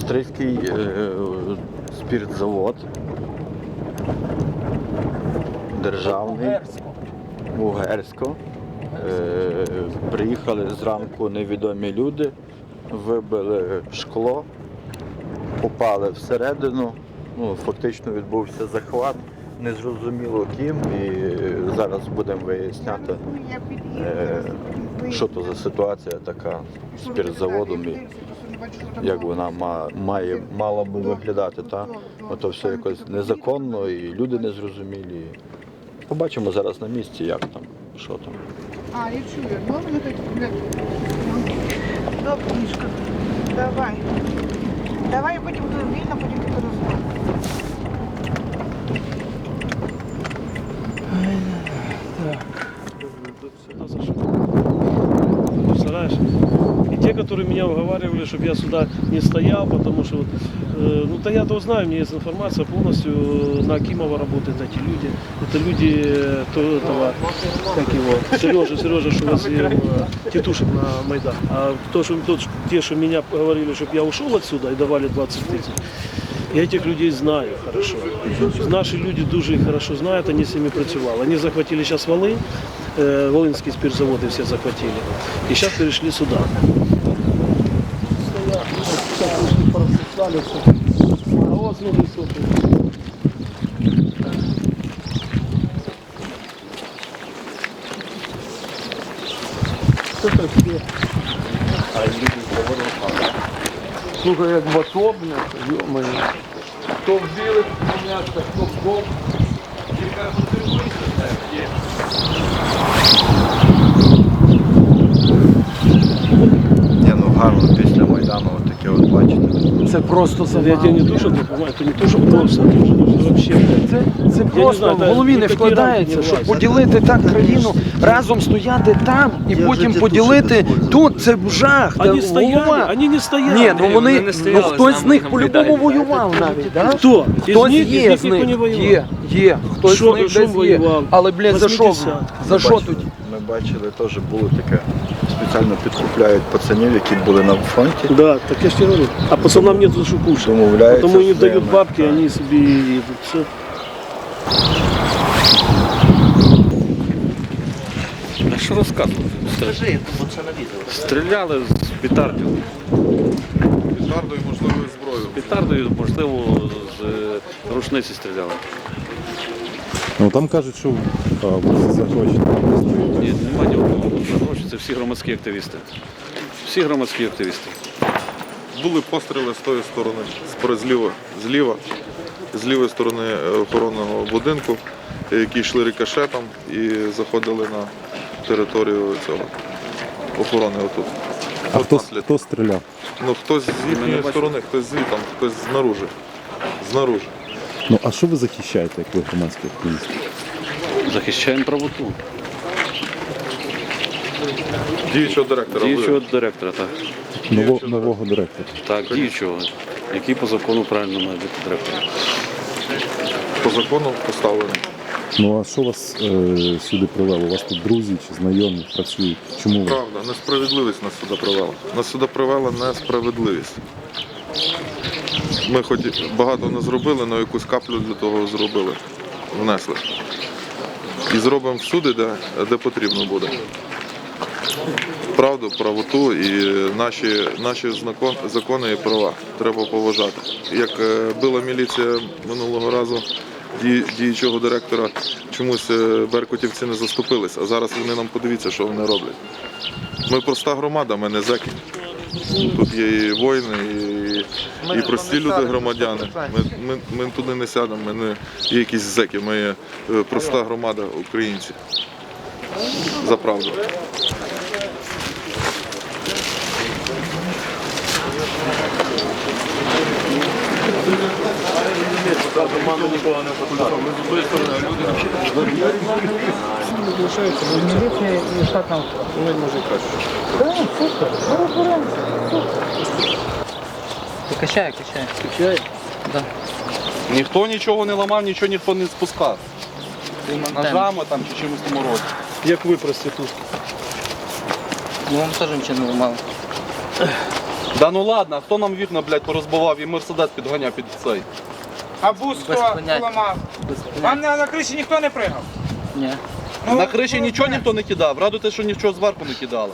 Стрийський е, спіртзавод. Державний. Угерсько. Е, Приїхали зранку невідомі люди, вибили шкло, попали всередину. Ну, фактично відбувся захват. Незрозуміло ким. І зараз будемо виясняти, Що то за ситуація така з спіртзаводом і як вона має, мала би виглядати. Та? Ото все якось незаконно і люди незрозумілі. Побачимо зараз на місці, як там, що там. А, я чую. Ну, вони блядь. Добре, книжка. Давай. Давай, я потім буду вільно, потім буду розмовляти Представляешь? И те, которые меня уговаривали, чтобы я сюда не стоял, потому что, э, ну, то я то знаю, у меня есть информация полностью, э, на Акимова работают эти люди. Это люди, э, то, этого, как его, Сережа, Сережа, что возил э, тетушек на Майдан. А то, что, тот, те, что меня говорили, чтобы я ушел отсюда и давали 20 тысяч, я этих людей знаю хорошо. Наші люди дуже їх хорошо знають, вони з ними працювали. Вони захватили зараз Волинь, е, Волинські спиртзаводи всі захватили. І зараз перейшли сюди. А от знову сопли. Що таке? Слухай, як батобне, йомаю. То в білих пом'ятках, то в ком. Ні, ну гарно після Майдану таке от бачите. Це просто Я тебе не то, що допомагаю, то не то, що просто, це. Це, це просто знаю, в голові не ніякі вкладається, щоб поділити так країну, разом стояти там і потім поділити тут. Це жах. та Они стояли, голова. они не стояли. Ні, ну вони, вони не ну хтось з них по-любому воював навіть, да? Хто? Хтось із є з них, є, є. Хтось з них десь є. Але, блядь, за що? За що тоді? Бачили, теж було таке. Спеціально підкупляють пацанів, які були на фронті. Да, так я ж говорю. А пацанам нет за что кушать. Домовляються Потому им з дают ними. бабки, они себе едут. Все. А що розказувати? Стріляли з петардів. Петардою, можливо, і зброю. Петардою, можливо, з е, рушниці стріляли. Ну там кажуть, що за гроші. Ні, немає ні одного за гроші. Це всі громадські активісти. Всі громадські активісти. Були постріли з тої сторони, зліва, зліва, з лівої сторони е, охоронного будинку, які йшли рикошетом і заходили на територію цього охорони отут. А хто, хто стріляв? Ну, хтось з їхньої сторони, хтось звідти, хтось знаружи. Знаружи. Ну а що ви захищаєте, як ви громадські активісти? Захищаємо правоту. Діючого директора. Діючого ви- директора, так. Ново, нового директора. Так, діючого, який по закону правильно має бути директором. по закону поставлений. Ну а що вас е, сюди привело? У вас тут друзі чи знайомі працюють? Чому ви? Правда, несправедливість нас сюди привела. Нас сюди привела несправедливість. Ми хоч багато не зробили, але якусь каплю для того зробили, внесли. І зробимо всюди, де, де потрібно буде. Правду, правоту і наші, наші закони і права треба поважати. Як е, била міліція минулого разу діючого директора, чомусь е, беркутівці не заступились, а зараз вони нам подивіться, що вони роблять. Ми проста громада, ми не зеки. Тут є і воїни, і, і прості люди, громадяни. Ми, ми, ми туди не сядемо, ми не є якісь зеки, ми є е, проста громада, українці. За правду. Качає, качає. Ніхто нічого не ламав, нічого ніхто не спускав. Ножами там чи чимось тому роді. Як ви проститутки. Ну вам теж нічого не ламали. Да ну ладно, а хто нам вікна, блядь, порозбивав і мерседес підганяв під цей? А бус Без хто поняття. поламав? Без Вам на, на криші ніхто не пригав? Ні. Ну, На криші ну, нічого ніхто не кидав. Радуйте, що нічого зверху не кидали.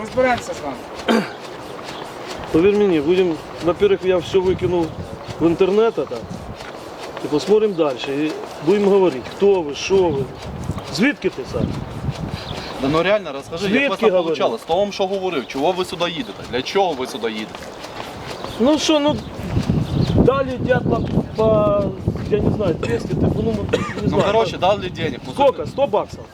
Розберемося з вами. Поверь мені, будемо, во-первых, я все викинув в інтернет, і посмотрим далі. І будемо говорити, хто ви, що ви. Звідки ти сам? Да ну реально, розкажи, як у вас Звідки там говорив? вийшло? З того, що говорив, чого ви сюди їдете? Для чого ви сюди їдете? Ну що, ну далі дятла по, я не знаю, 200, ти, ну, не Ну, знаю. коротше, дали денег. Ну, суть, Сколько? 100 баксов?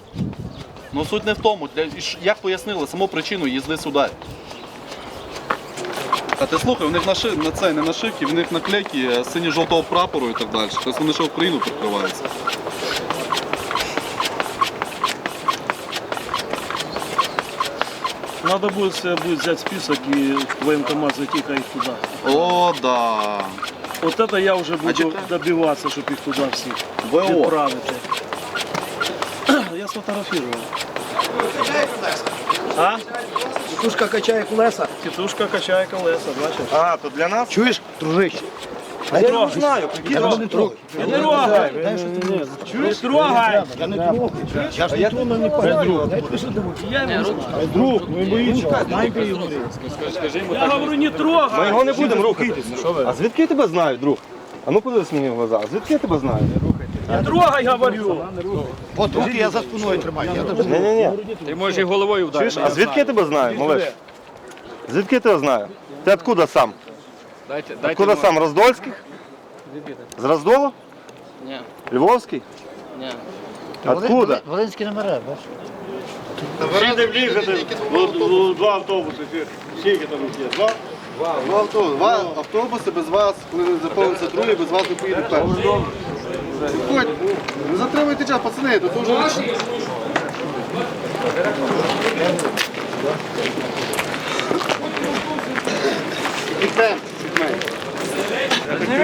ну суть не в тому. Для, і ж- як пояснили, саму причину їзди сюди. А ти слухай, у них на, ши, на це не нашивки, в них наклейки е, синьо-жовтого прапору і так далі. Тобто вони ще Україну підкриваються. Надо будет, себе будет взять список и в военкомат зайти, как их туда. О, да. Вот это я уже буду читай. добиваться, чтобы их туда всех ВО. відправити. Я сфотографировал. А? Тушка качає колеса. Тітушка качає колеса, бачиш? А, то для нас? Чуєш, дружище? А я не знаю, я не трогай. Не трогай! Чуєш? Трогай! Я не трогаю. Я ж не трогаю, не погаю. Я не знаю. Друг, ну і боїться. Його. Я говорю, не трогай! Ми його не будемо рухати. А звідки я тебе знаю, друг? А ну подивись мені в глаза. Звідки я тебе знаю? Не трогай, говорю! От руки я за спиною тримаю. Ні-ні-ні. Ти можеш і головою вдарити. Чуєш, а звідки я тебе знаю, малиш? Звідки я тебе знаю? Ти откуда сам? Дайте, Откуда сам? Роздольських? З Роздолу? Ні. Львовський? Ні. Откуда? Волинські номера, бачиш? Всі в'їхати два автобуси. Скільки там їх є? Два? Два автобуси, два автобуси без вас, коли заповниться трує, без вас не поїде перший. Виходь, не затримуйте час, пацани, тут вже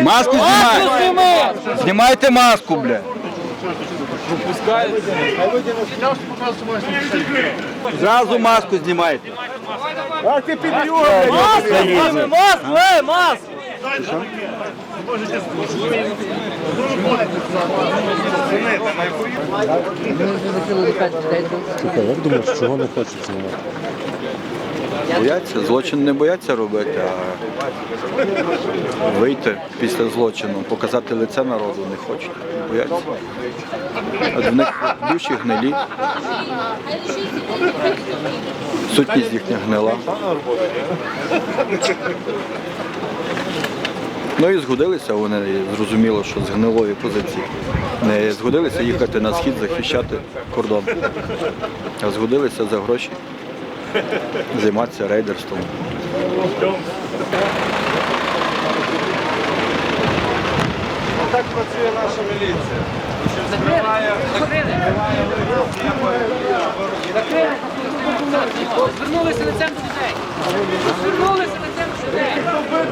Маску знімайте! Знімайте маску, бля. Зразу маску знімайте. А ти підйомний! Слухай, як думаєш, чого не хочуть знімати? Бояться, злочин не бояться робити, а вийти після злочину, показати лице народу не хочуть. Бояться. От в них душі гнилі. Сутність їхня гнила. Ну і згодилися вони, зрозуміло, що з гнилої позиції. Не згодилися їхати на схід захищати кордон, а згодилися за гроші займатися рейдерством. Так працює наша міліція. Звернулися лицем до людей. Звернулися лицем до людей.